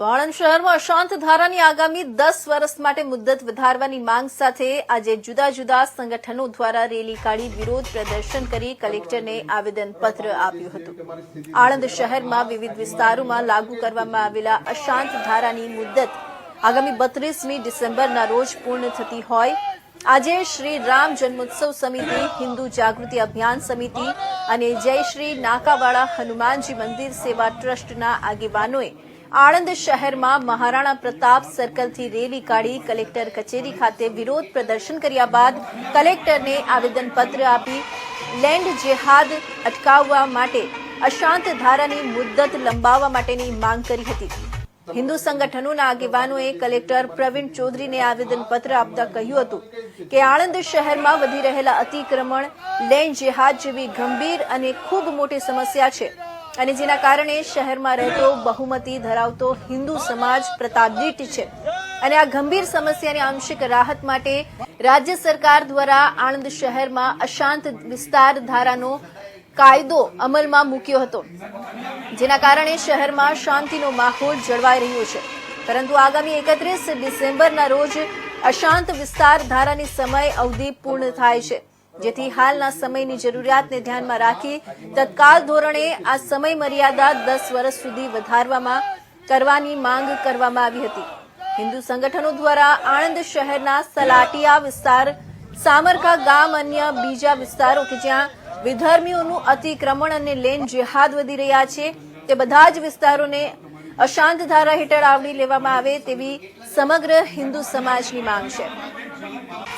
તો આણંદ શહેરમાં અશાંત ધારાની આગામી દસ વર્ષ માટે મુદ્દત વધારવાની માંગ સાથે આજે જુદા જુદા સંગઠનો દ્વારા રેલી કાઢી વિરોધ પ્રદર્શન કરી કલેક્ટરને આવેદનપત્ર આપ્યું હતું. આણંદ શહેરમાં વિવિધ વિસ્તારોમાં લાગુ કરવામાં આવેલા અશાંત ધારાની મુદ્દત આગામી બત્રીસમી ડિસેમ્બરના રોજ પૂર્ણ થતી હોય. આજે શ્રી રામ જન્મોત્સવ સમિતિ, હિન્દુ જાગૃતિ અભિયાન સમિતિ અને જય શ્રી નાકાવાળા હનુમાનજી મંદિર સેવા ટ્રસ્ટના આગેવાનોએ આણંદ શહેરમાં મહારાણા પ્રતાપ સર્કલથી રેલી કાઢી કલેક્ટર કચેરી ખાતે વિરોધ પ્રદર્શન કર્યા બાદ કલેક્ટરને આવેદનપત્ર આપી લેન્ડ જેહાદ અટકાવવા માટે અશાંત ધારાની મુદ્દત લંબાવવા માટેની માંગ કરી હતી. હિન્દુ સંગઠનોના આગેવાનોએ કલેક્ટર પ્રવીણ ચૌધરીને આવેદનપત્ર આપતા કહ્યું હતું કે આણંદ શહેરમાં વધી રહેલા અતિક્રમણ, લેન્ડ જેહાદ જેવી ગંભીર અને ખૂબ મોટી સમસ્યા છે. અને જેના કારણે શહેરમાં રહેતો બહુમતી ધરાવતો હિન્દુ સમાજ પ્રતાડિત છે. અને આ ગંભીર સમસ્યાની આંશિક રાહત માટે રાજ્ય સરકાર દ્વારા આણંદ શહેરમાં અશાંત વિસ્તાર ધારાનો કાયદો અમલમાં મૂક્યો હતો. જેના કારણે શહેરમાં શાંતિનો માહોલ જળવાઈ રહ્યો છે. પરંતુ આગામી એકત્રીસ ડિસેમ્બરના રોજ અશાંત વિસ્તાર ધારાની સમય અવધિ પૂર્ણ થાય છે. જેથી હાલના સમયની જરૂરિયાતને ધ્યાનમાં રાખી તત્કાલ ધોરણે આ સમય મર્યાદા દસ વર્ષ સુધી વધારવામાં કરવાની માંગ કરવામાં આવી હતી. હિન્દુ સંગઠનો દ્વારા આણંદ શહેરના સલાટીયા વિસ્તાર, સામરકા ગામ અન્ય બીજા વિસ્તારો કે જ્યાં વિધર્મીઓનું અતિક્રમણ અને લેન જેહાદ વધી રહ્યા છે, તે બધા જ વિસ્તારોને અશાંત ધારા હેઠળ આવરી લેવામાં આવે તેવી સમગ્ર હિન્દુ સમાજની માંગ છે.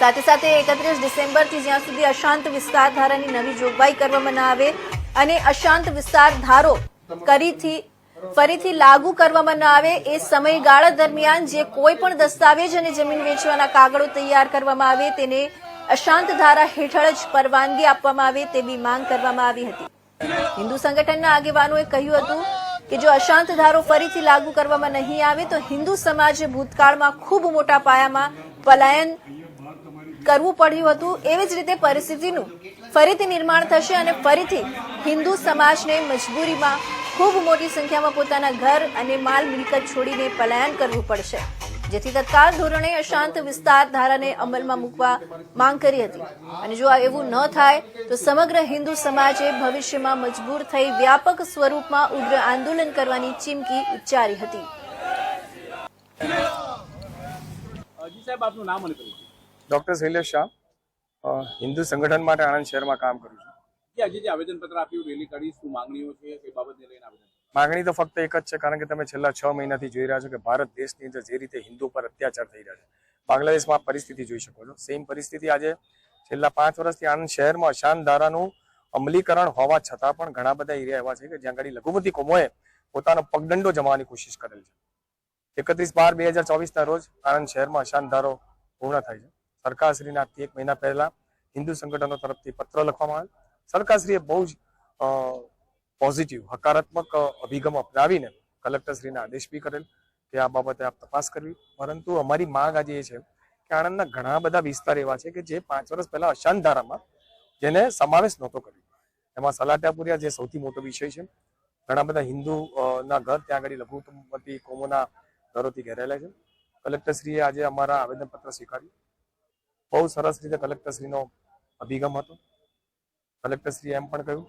સાથે સાથે એકત્રીસ ડિસેમ્બરથી જ્યાં સુધી અશાંત વિસ્તાર ધારાની નવી જોગવાઈ કરવામાં ના આવે અને અશાંત વિસ્તાર ધારો કરીથી, ફરીથી લાગુ કરવામાં ન આવે એ સમયગાળા દરમિયાન જે કોઈ પણ દસ્તાવેજ અને જમીન વેચવાના કાગળો તૈયાર કરવામાં આવે તેને અશાંત ધારા હેઠળ જ પરવાનગી આપવામાં આવે તેવી માંગ કરવામાં આવી હતી. હિન્દુ સંગઠનના આગેવાનોએ કહ્યું હતું કે જો અશાંત ધારો ફરીથી લાગુ કરવામાં નહીં આવે, તો હિન્દુ સમાજે ભૂતકાળમાં ખૂબ મોટા પાયામાં પલાયન કરવું પડ્યું હતું. એવી જ રીતે પરિસ્થિતિનું ફરીથી નિર્માણ થશે અને ફરીથી હિન્દુ સમાજને મજબૂરીમાં ખૂબ મોટી સંખ્યામાં પોતાના ઘર અને માલ મિલકત છોડીને પલાયન કરવું પડશે. જેથી તત્કાલ ધોરણે અશાંત વિસ્તાર ધારાને અમલમાં મૂકવા માંગ કરી હતી. અને જો એવું ન થાય તો સમગ્ર હિન્દુ સમાજે ભવિષ્યમાં મજબૂર થઈ વ્યાપક સ્વરૂપમાં ઉગ્ર આંદોલન કરવાની ચીમકી ઉચ્ચારી હતી. જી સાહેબ આપનું નામ અને પરિચય. ડૉક્ટર શૈલેષ શાહ હિન્દુ સંગઠન માટે આણંદ શહેરમાં કામ કરું છું. આજે જે આવેદનપત્ર આપ્યું રેલી કરી શું માંગણીઓ છે તે બાબતને લઈને આવેદન? માગણી તો ફક્ત એક જ છે, કારણ કે તમે છેલ્લા છ મહિનાથી જોઈ રહ્યા છો કે ભારત દેશની અંદર જે રીતે હિન્દુ પર અત્યાચાર થઈ રહ્યા છે, બાંગ્લાદેશમાં પરિસ્થિતિ જોઈ શકો છો. સેમ પરિસ્થિતિ આજે છેલ્લા પાંચ વર્ષથી આણંદ શહેરમાં અશાંત ધારાનું અમલીકરણ હોવા છતાં પણ ઘણા બધા એરિયા એવા છે કે જ્યાં આગળ લઘુમતી કોમોએ પોતાનો પગદંડો જમાવાની કોશિશ કરેલ છે. એકત્રીસ બાર બે હજાર ચોવીસના રોજ આણંદ શહેરમાં ધારો પૂર્ણ થાય છે. સરકારશ્રીને એક મહિના પહેલા હિન્દુ સંગઠનો તરફથી પત્ર લખવામાં આવેલ સરકારશ્રીએ બહુ જ પોઝિટિવ હકારાત્મક અભિગમ અપનાવીને કલેક્ટરશ્રીને આદેશ બી કરેલ કે આ બાબતે આપ તપાસ કરવી. પરંતુ અમારી માંગ આજે એ છે કે આણંદના ઘણા બધા વિસ્તાર એવા છે કે જે પાંચ વર્ષ પહેલા અશાંત ધારામાં જેને સમાવેશ નહોતો કર્યો. એમાં સલાટાપુરિયા જે સૌથી મોટો વિષય છે, ઘણા બધા હિન્દુ ના ઘર ત્યાં આગળ લઘુમતી કોમોના ઘરોથી ઘેરાયેલા છે. કલેક્ટરશ્રીએ આજે અમારા આવેદનપત્ર સ્વીકાર્યું. બહુ સરસ રીતે કલેક્ટરશ્રીનો અભિગમ હતો. કલેક્ટરશ્રીએ એમ પણ કહ્યું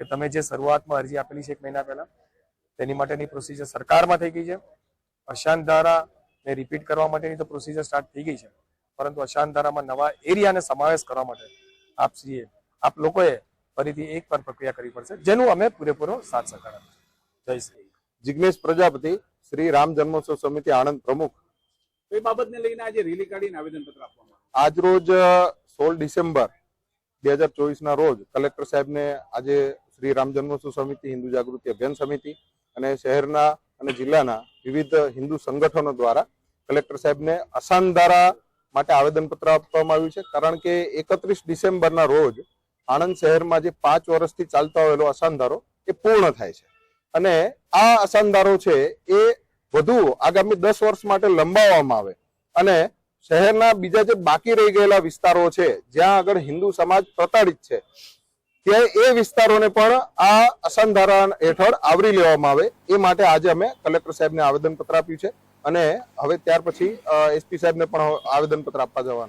કે તમે જે શરૂઆતમાં અરજી આપેલી છે એક મહિના પહેલા તેની માટેની પ્રોસિજર સરકારમાં થઈ ગઈ છે. અશાંત ધારાને રિપીટ કરવા માટેની તો પ્રોસિજર સ્ટાર્ટ થઈ ગઈ છે. પરંતુ અશાંત ધારામાં નવા એરિયાને સમાવેશ કરવા માટે આપ શ્રીએ આપ લોકોએ ફરીથી એક પર પ્રક્રિયા કરવી પડશે જેનું અમે પૂરેપૂરો સાથ સહકાર જય શ્રી જિગ્નેશ પ્રજાપતિ શ્રી રામ જન્મોત્સવ સમિતિ આણંદ પ્રમુખ. તો એ બાબતને લઈને આજે રેલી કાઢીને આવેદનપત્ર આપવામાં આજરોજ સોળ ડિસેમ્બર બે હજાર ચોવીસના રોજ કલેક્ટર સાહેબને આજે શ્રી રામ જન્મોત્સવ સમિતિ, હિન્દુ જાગૃતિ અભિયાન સમિતિ અને શહેરના અને જિલ્લાના વિવિધ હિન્દુ સંગઠનો દ્વારા કલેક્ટર સાહેબને અસાન ધારા માટે આવેદનપત્ર આપવામાં આવ્યું છે. કારણ કે એકત્રીસ ડિસેમ્બરના રોજ આણંદ શહેરમાં જે પાંચ વર્ષથી ચાલતો આવેલો અસાનધારો ધારો એ પૂર્ણ થાય છે. અને આ અસાનધારો ધારો છે એ વધુ આગામી દસ વર્ષ માટે લંબાવવામાં આવે. અને શહેરના બીજા જે બાકી રહી ગયેલા વિસ્તારો છે, જ્યાં આગળ હિન્દુ સમાજ પ્રતાડિત છે ત્યાં એ વિસ્તારોને પણ આ અસંધારણ હેઠળ આવરી લેવામાં આવે. એ માટે આજે અમે કલેક્ટર સાહેબને આવેદનપત્ર આપ્યું છે અને હવે ત્યાર પછી એસપી સાહેબને પણ આવેદનપત્ર આપવા જવાનું.